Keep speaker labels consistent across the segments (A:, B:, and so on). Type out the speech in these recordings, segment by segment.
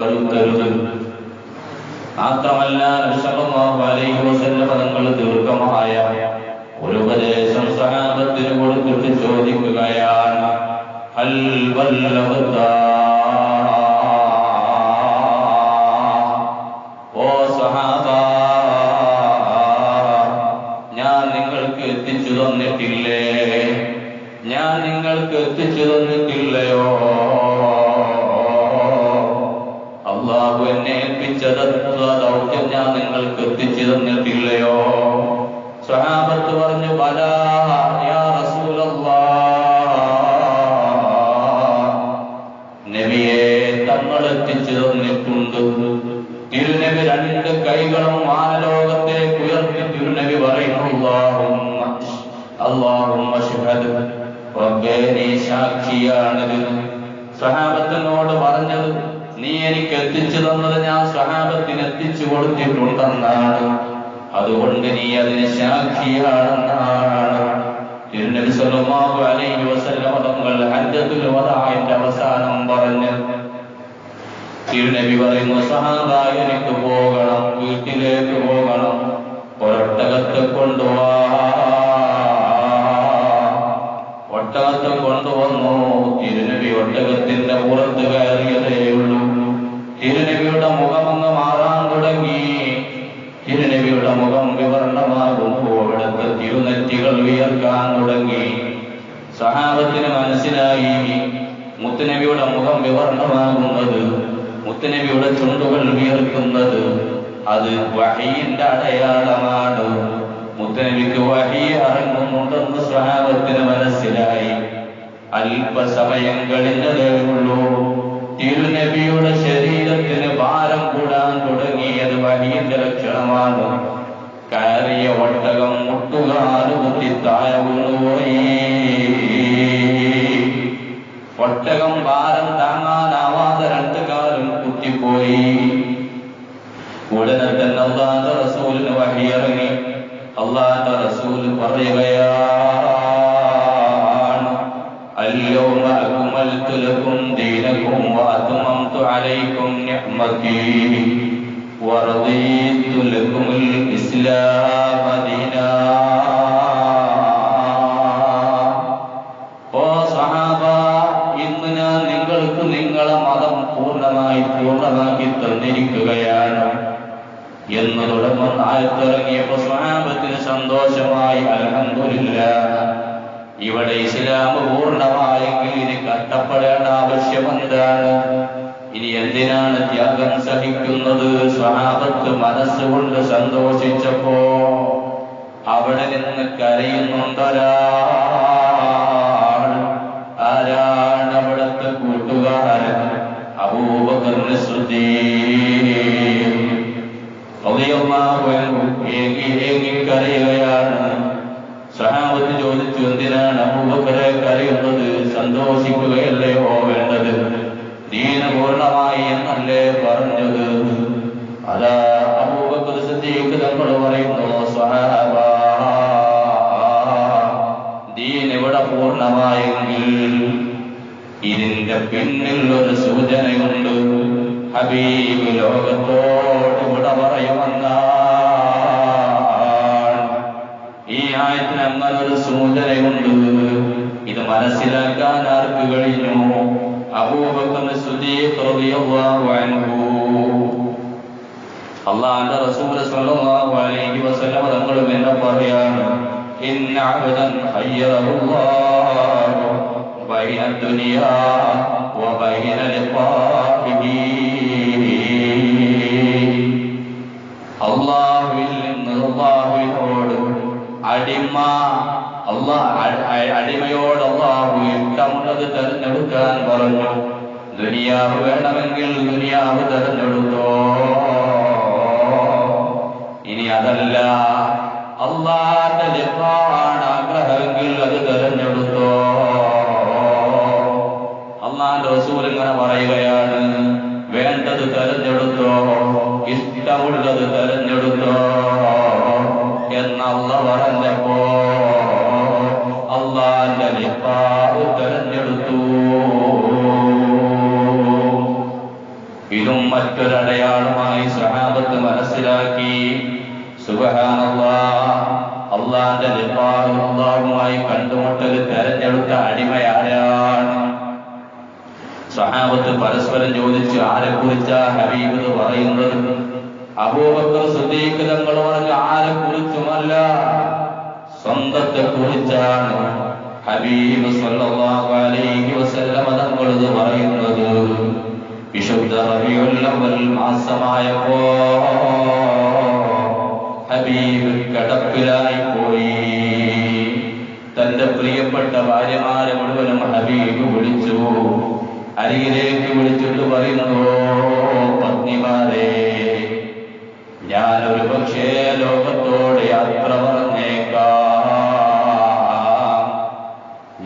A: വരുത്തരുത് മാത്രമല്ല തങ്ങൾ ദീർഘമായ ഒരു ഉപദേശം സഹാബത്തിന് കൊടുത്തിട്ട് ചോദിക്കുകയാണ് ഓ സഹാബ ഞാൻ നിങ്ങൾക്ക് എത്തിച്ചു തന്നിട്ടില്ലേ? ഞാൻ നിങ്ങൾക്ക് എത്തിച്ചു തന്നിട്ടില്ലയോ? അള്ളാഹു എന്നെ ഏൽപ്പിച്ചത് ദൗത്യം ഞാൻ നിങ്ങൾക്ക് എത്തിച്ചു തന്നിട്ടില്ലയോ സ്വഹാബത്ത് പറഞ്ഞു ബല യാ നബിയെ തങ്ങൾ എത്തിച്ചു തന്നിട്ടുണ്ട് തിരുനബി രണ്ട് കൈകളും മാനലോകത്തേക്ക് ഉയർത്തി തിരുനബി പറയുന്നു ശുഹദ് റബ്ബേ നീ സാക്ഷിയാണത്. സഹാബത്തിനോട് പറഞ്ഞത് നീ എനിക്ക് എത്തിച്ചു തന്നത് ഞാൻ സഹാബത്തിന് എത്തിച്ചു കൊടുത്തിട്ടുണ്ടെന്നാണ്. അതുകൊണ്ട് നീ അതിന് സാക്ഷിയാണെന്നാണ് തിരുനബി സല്ലല്ലാഹു അലൈഹി തങ്ങൾ ഹജ്ജത്തുൽ അവസാനം പറഞ്ഞു. തിരുനബി പറയുന്നു സഹാബ എനിക്ക് പോകണം വീട്ടിലേക്ക് പോകണം. ഒരൊട്ടകത്തെ കൊണ്ടുവാ. ഒട്ടകത്തെ കൊണ്ടുവന്നു. തിരുനബി ഒട്ടകത്തിന്റെ പുറത്ത് കയറിയതേ തിരുനബിയുടെ മുഖമങ്ങ് മാറാൻ തുടങ്ങി. തിരുനബിയുടെ മുഖം വിവരണമാകുമ്പോൾ അവിടുത്തെ തിരുനെറ്റികൾ ഉയർക്കാൻ തുടങ്ങി. സഹാബത്തിന് മനസ്സിലായി. മുത്തുനബിയുടെ മുഖം വിവരണമാകുന്നത് മുത്തുനബിയുടെ ചുണ്ടുകൾ വിയർക്കുന്നത് അത് വഹീന്റെ അടയാളമാണ്. മുത്തനബിക്ക് വഹി ഇറങ്ങുന്നുണ്ടെന്ന് സഹാബത്തിന് മനസ്സിലായി. അല്പസമയം കഴിഞ്ഞതേ ഉള്ളൂ. തിരുനബിയുടെ ശരീരത്തിന് ഭാരം കൂടാൻ തുടങ്ങിയത് വഹീന്റെ ലക്ഷണമാണ്. കയറിയ ഒട്ടകം മുട്ടുകാലുകുത്തി താഴെ വീണുപോയി. ഒട്ടകം ഭാരം താങ്ങാനാവാതെ രണ്ടു കാലും കുത്തിപ്പോയി. ഉടനെ തന്നെ അള്ളാന്റെ റസൂലിന് വഹിയിറങ്ങി അള്ളാന്റെ റസൂൽ പറയുകയാണ് അല്ലോ അകുമൽ തുലകും دينكم وأتممت عليكم نعمتي ورضيت لكم الإسلام دينا ഓ സഹാബ ഇന്ന് ഞാൻ നിങ്ങൾക്ക് നിങ്ങളെ മതം പൂർണ്ണമായി പൂർണ്ണമാക്കി തന്നിരിക്കുകയാണ് എന്ന് തുടങ്ങുന്ന ആയത്തിറങ്ങിയപ്പോ സ്വഹാബത്തിന് സന്തോഷമായി അലഹമില്ല ഇവിടെ ഇസ്ലാം പൂർണമായെങ്കിൽ കഷ്ടപ്പെടേണ്ട ആവശ്യമെന്താണ്? ഇനി എന്തിനാണ് ത്യാഗം സഹിക്കുന്നത്? സ്വഹാബത്ത് മനസ്സുകൊണ്ട് സന്തോഷിച്ചപ്പോ അവിടെ നിന്ന് കരയുന്നുണ്ടൊരാൾ. ആരാണ് അവിടുത്തെ കൂട്ടുകാരൻ? അപൂപകർണ ശ്രുതി ഏകി ഏകി കരയുകയാണ് എന്തിനാണ് അബൂബക്കറെ കരയുന്നത്. സന്തോഷിക്കുകയല്ലയോ വേണ്ടത്? ദീന പൂർണമായി എന്നല്ലേ പറഞ്ഞത്? അതാ അബൂബക്കർ സിദ്ദീഖ് നമ്മൾ പറയുന്നു സ്വഹാബ ദീൻ ഇവിടെ പൂർണമായെങ്കിൽ ഇതിന്റെ പിന്നിൽ ഒരു സൂചനയുണ്ട്. ഹബീബ് ലോകത്തോട് ഇവിടെ പറയുമെന്നാണ് അങ്ങനെ സൂചനയുണ്ട് ഇത് മനസ്സിലാക്കാൻ ആർക്ക് കഴിഞ്ഞു? അള്ളാന്റെ സ്വല്ലല്ലാഹു അലൈഹി തങ്ങളും എന്നെ പറയാണ് ഇന്ന ബൈന ദുനിയാ വബൈന ദുനിയാവ് വേണമെങ്കിൽ ദുനിയാവ് തെരഞ്ഞെടുത്തോ. ഇനി അതല്ല. അള്ളാന്റെ ലിഖാണ് ആഗ്രഹമെങ്കിൽ അത് സഹാബത്ത് മനസ്സിലാക്കി. സുബഹാനല്ലാ അള്ളാന്റെ അള്ളാഹുമായി കണ്ടുമുട്ടൽ തെരഞ്ഞെടുത്ത അടിമയാരാണ് സഹാബത്ത് പരസ്പരം ചോദിച്ചു ആരെ കുറിച്ചാ ഹബീബ് എന്ന് പറയുന്നത്? അബൂബക്കർ സുദ്ദീഖ് തങ്ങൾ പറഞ്ഞു ആരെ കുറിച്ചുമല്ല? സ്വന്തത്തെ കുറിച്ചാണ് ഹബീബ് സല്ലല്ലാഹു അലൈഹി വസല്ലമ തങ്ങൾ ഇത് പറയുന്നത് അവൽ മാസമായപ്പോ ഹബീബ് കടപ്പിലായി പോയി തന്റെ പ്രിയപ്പെട്ട ഭാര്യമാരെ മുഴുവനും ഹബീബ് വിളിച്ചു. അരികിലേക്ക് വിളിച്ചിട്ട് പറയുന്നു പത്നിമാരെ ഞാനൊരു പക്ഷേ ലോകത്തോട് യാത്ര പറഞ്ഞേക്കാം.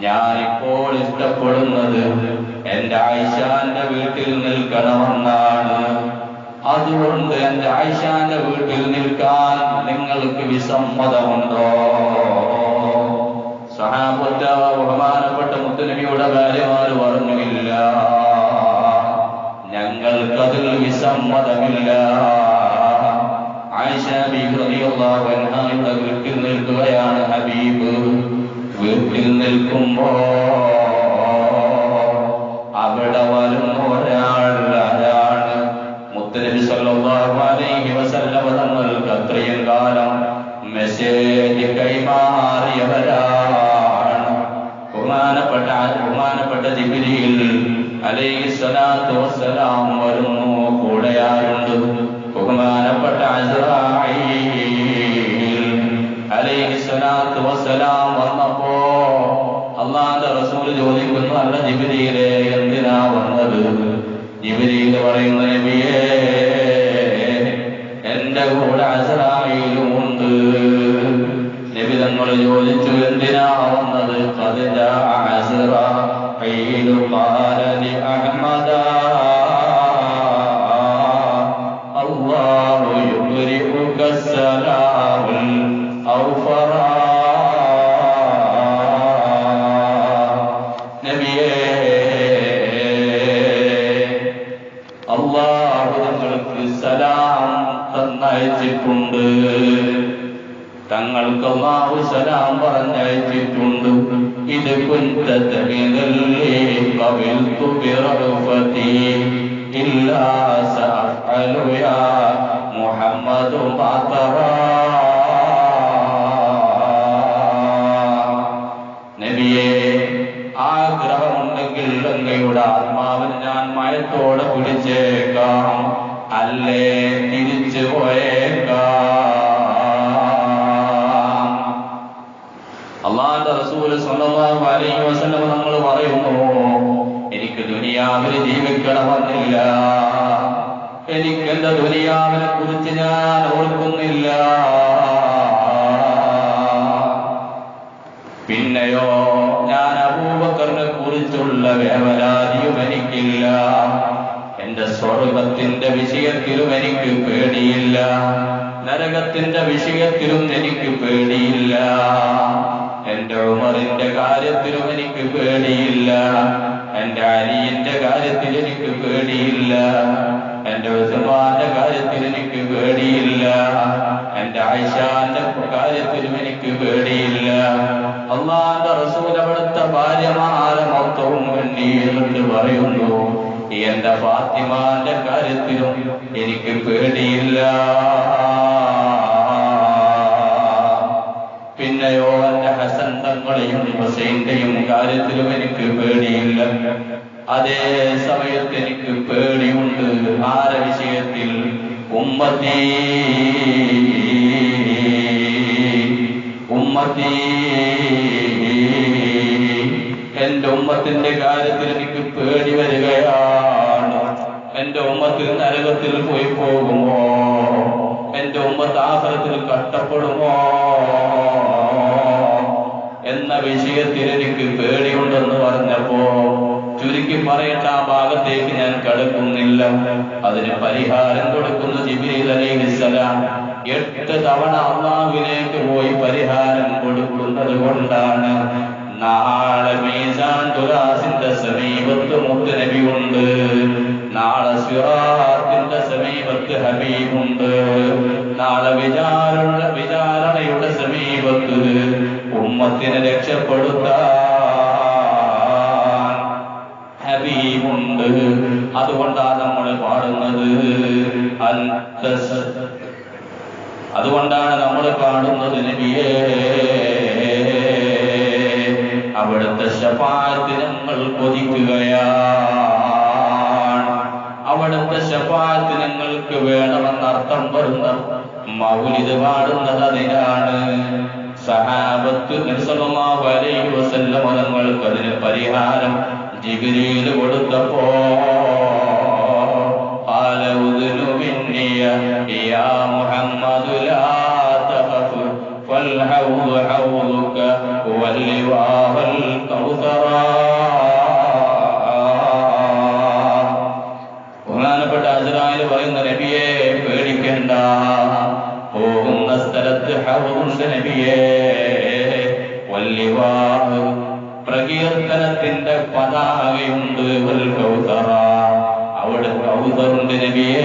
A: ഞാനിപ്പോൾ ഇഷ്ടപ്പെടുന്നത് എന്റെ ആയിഷാന്റെ വീട്ടിൽ നിൽക്കണമെന്നാണ്. അതുകൊണ്ട് എന്റെ ആയിഷാന്റെ വീട്ടിൽ നിൽക്കാൻ നിങ്ങൾക്ക് വിസമ്മതമുണ്ടോ? സഹാബത്ത ബഹുമാനപ്പെട്ട മുത്തുനബിയുടെ ഭാര്യമാർ പറഞ്ഞില്ല. ഞങ്ങൾക്കതിൽ വിസമ്മതമില്ല. ആയിഷ വീട്ടിൽ നിൽക്കുകയാണ് ഹബീബ്. വീട്ടിൽ നിൽക്കുമ്പോ അവിടെ വരുന്ന ഒരാൾ ആരാണ് മുത്തലബി സല്ലല്ലാഹു അലൈഹി വസല്ലമ തങ്ങൾക്ക് അത്രയും കാലം മെസ്സേജ് കൈമാറിയവരാണ്. ബഹുമാനപ്പെട്ട ബഹുമാനപ്പെട്ട ജിബ്രീൽ അലൈഹി സ്വലാത്തു വസ്സലാം വരുന്നു കൂടെയായുണ്ട് ബഹുമാനപ്പെട്ട അലൈഹി സ്വലാത്തു വസ്സലാം വന്നപ്പോ അള്ളാന്റെ റസൂൽ ചോദിക്കുന്നു അല്ല ജിബ്രീലെ ജിബ്രീൽ പറയുന്ന നബിയേ എന്റെ കൂടെ അസറായിലും ഉണ്ട്. നബി തങ്ങൾ ചോദിച്ചു എന്തിനാ വന്നത്? ഖദിജ സഅഫലു യാ മുഹമ്മദു മാതറാ നബിയെ ഞാൻ മയത്തോടെ പിടിച്ചേക്കാം അല്ലേ തിരിച്ചു പോയേക്കാം. അള്ളാന്റെ റസൂൽ സ്വല്ലല്ലാഹു അലൈഹി വസല്ലം നമ്മൾ പറയുന്നു എനിക്ക് ദുനിയാവിൽ ജീവിക്കണമെന്നില്ല. എനിക്ക് എന്റെ ദുനിയാവിനെ കുറിച്ച് ഞാൻ ഓർക്കുന്നില്ല. പിന്നെയോ ഞാൻ അബൂബക്കറിനെ കുറിച്ചുള്ള വേവലാതിയും എനിക്കില്ല. എന്റെ സ്വർഗത്തിന്റെ വിഷയത്തിലും എനിക്ക് പേടിയില്ല. നരകത്തിന്റെ വിഷയത്തിലും എനിക്ക് പേടിയില്ല. എന്റെ ഉമറിന്റെ കാര്യത്തിലും എനിക്ക് പേടിയില്ല. എന്റെ അരിയന്റെ കാര്യത്തിൽ എനിക്ക് പേടിയില്ല. എന്റെ ഉസ്മാന്റെ എനിക്ക് പേടിയില്ല. എന്റെ ആയിഷാന്റെ കാര്യത്തിലും എനിക്ക് പേടിയില്ല. അള്ളാന്റെ റസൂൽ അവിടുത്തെ ഭാര്യമാരെ മൊത്തവും എന്നിട്ട് പറയുന്നു. എന്റെ ഫാത്തിമാന്റെ കാര്യത്തിലും എനിക്ക് പേടിയില്ല. പിന്നെയോ എന്റെ ഹസന്തങ്ങളെയും ഹുസൈന്റെയും കാര്യത്തിലും എനിക്ക് പേടിയില്ല. അതേ സമയത്ത് എനിക്ക് പേടിയുണ്ട്. ആര വിഷയത്തിൽ ഉമ്മത്തി? ഉമ്മത്തി? എന്റെ ഉമ്മത്തിന്റെ കാര്യത്തിൽ എനിക്ക് പേടി വരികയാണ്. എന്റെ ഉമ്മത്തിൽ നരകത്തിൽ പോയി പോകുമോ? എന്റെ ഉമ്മത്ത് ആഹ്റത്തിൽ കഷ്ടപ്പെടുമോ? എന്ന വിഷയത്തിൽ എനിക്ക് പേടിയുണ്ടെന്ന് പറഞ്ഞപ്പോ ചുരുക്കി പറയേണ്ട ആ ഭാഗത്തേക്ക് ഞാൻ കടക്കുന്നില്ല. അതിന് പരിഹാരം കൊടുക്കുന്ന ജിബിരിൽ അലൈഹിസ്സലാം എട്ട് തവണ അള്ളാഹുവിലേക്ക് പോയി പരിഹാരം കൊടുക്കുന്നത് കൊണ്ടാണ്. നാളെ മീസാൻ തുലാസിന്റെ സമീപത്ത് മുത്ത് നബിയുണ്ട് നാളെ സിറാത്തിന്റെ സമീപത്ത് ഹബീബുണ്ട്. നാളെ വിചാരണ വിചാരണയുടെ സമീപത്ത് ഉമ്മത്തിനെ രക്ഷപ്പെടുത്താൻ ഹബീബുണ്ട് അതുകൊണ്ടാണ് നമ്മൾ പാടുന്നത്. അതുകൊണ്ടാണ് നമ്മൾ പാടുന്നത് നബിയേ. അവിടുത്തെ ശപാത്ത് നമ്മൾ കൊതിക്കുകയാണ്. അവിടുത്തെ ശപാത്ത് നിങ്ങൾക്ക് വേണമെന്ന് അർത്ഥം വരുന്ന മൗലിത് പാടുന്നത് അതിനാണ്. സഹാബത്ത് നബിസല്ലല്ലാഹു അലൈഹി വസല്ലം അതിന് പരിഹാരം ജിബ്രീൽ കൊടുത്തപ്പോ قال أذن مني يا محمد لا تخف فالحوض حوضك واللواء الكوثر ബഹുമാനപ്പെട്ട അജറായിൽ പറയുന്ന നബിയെ പേടിക്കണ്ട പോകുന്ന സ്ഥലത്ത് ഹൗറുണ്ട് നബിയെ പ്രകീർത്തനത്തിന്റെ പതാകയുണ്ട് ഒരു കൗതറ അവിടെ കൗതറുണ്ട് നബിയെ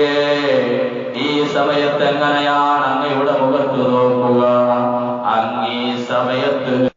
A: നബിയേ ഈ സമയത്ത് എങ്ങനെയാണ് അങ്ങയുടെ മുഖത്ത് നോക്കുക അങ്ങ് ഈ സമയത്ത്